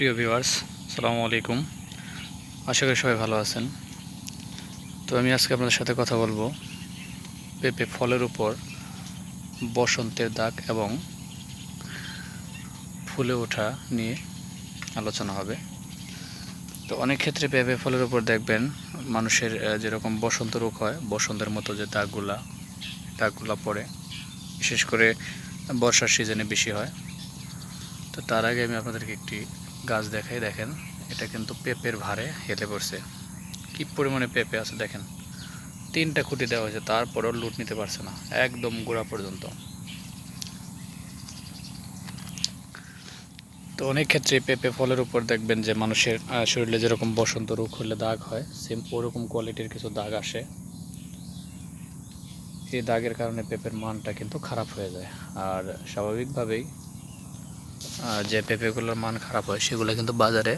প্রিয় ভিউয়ার্স সালামু আলাইকুম। আশা করি সবাই ভালো আছেন। তো আমি আজকে আপনাদের সাথে কথা বলব পেঁপে ফলের উপর বসন্তের দাগ এবং ফুলে ওঠা নিয়ে আলোচনা হবে। তো অনেক ক্ষেত্রে পেঁপে ফলের উপর দেখবেন মানুষের যেরকম বসন্ত রোগ হয়, বসন্তের মতো যে দাগগুলা দাগগুলা পড়ে। বিশেষ করে বর্ষার সিজনে বেশি হয়। তো তার আগে আমি আপনাদেরকে একটি গাছ দেখাই, দেখেন। এটা কিন্তু পেঁপের ভারে হেলে পড়ছে। কি পরিমাণে পেঁপে আছে, দেখেন। তিনটা খুঁটি দেওয়া হয়েছে, তারপরেও লুট নিতে পারছে না, একদম গোড়া পর্যন্ত। তো অনেক ক্ষেত্রে পেঁপে ফলের উপর দেখবেন যে মানুষের শরীরে যেরকম বসন্ত রোগ হলে দাগ হয় সেম ওরকম কোয়ালিটির কিছু দাগ আসে। এই দাগের কারণে পেঁপের মানটা কিন্তু খারাপ হয়ে যায়। আর স্বাভাবিকভাবেই যে পেঁপেগুলোর মান খারাপ হয়, সেগুলো কিন্তু বাজারে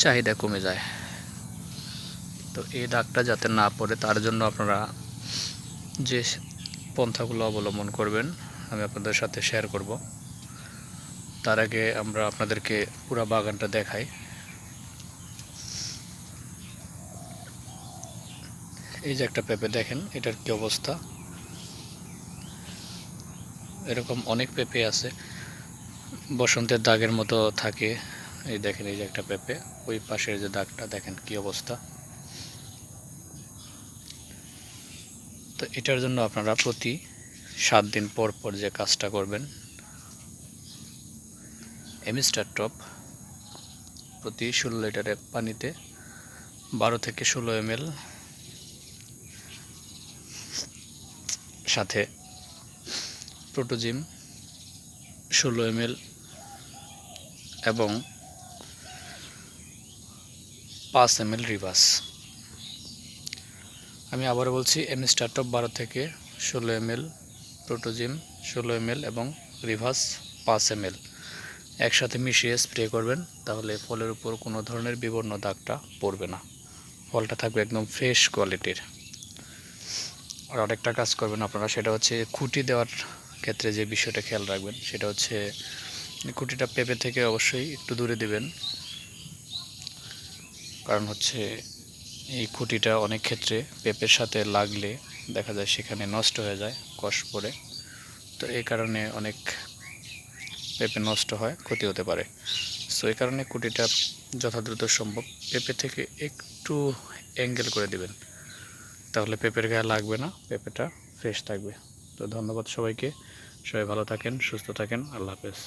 চাহিদা কমে যায়। তো এই দাগটা যাতে না পড়ে, তার জন্য আপনারা যে পন্থাগুলো অবলম্বন করবেন, আমি আপনাদের সাথে শেয়ার করব। তার আগে আমরা আপনাদেরকে পুরো বাগানটা দেখাই। এই যে একটা পেঁপে দেখেন, এটার কি অবস্থা? এরকম অনেক পেঁপে আছে। বসন্তের দাগের মতো থাকে। এই দেখেন, এই যে একটা পেঁপে। ওই পাশের যে দাগটা, দেখেন কি অবস্থা। তো এটার জন্য আপনারা প্রতি সাত দিন পর পর যে কাজটা করবেন এমিস্টার টপ প্রতি ষোলো লিটারের পানিতে বারো থেকে ষোলো এম সাথে প্রোটোজিম ষোলো এম এবং পাঁচ এম এল রিভাস আমি আবারও বলছি এম স্টার্টপ বারো থেকে ষোলো এম প্রোটোজিম ষোলো এম এবং রিভাস পাঁচ এম একসাথে মিশিয়ে স্প্রে করবেন, তাহলে ফলের উপর কোনো ধরনের বিবর্ণ দাগটা পড়বে না। ফলটা থাকবে একদম ফ্রেশ কোয়ালিটির আর আরেকটা কাজ করবেন আপনারা, সেটা হচ্ছে খুঁটি দেওয়ার ক্ষেত্রে যে বিষয়টা খেয়াল রাখবেন, সেটা হচ্ছে খুঁটিটা পেঁপে থেকে অবশ্যই একটু দূরে দিবেন। কারণ হচ্ছে এই খুঁটিটা অনেক ক্ষেত্রে পেঁপের সাথে লাগলে দেখা যায় সেখানে নষ্ট হয়ে যায়, কষ পড়ে। তো এই কারণে অনেক পেঁপে নষ্ট হয়, ক্ষতি হতে পারে। সো এই কারণে খুঁটিটা যথাদ্রুত সম্ভব। পেঁপে থেকে একটু অ্যাঙ্গেল করে দিবেন। তাহলে পেঁপের গায়ে লাগবে না, পেঁপেটা ফ্রেশ থাকবে। তো ধন্যবাদ সবাইকে। সবাই ভালো থাকেন সুস্থ থাকেন। আল্লাহ হাফেজ।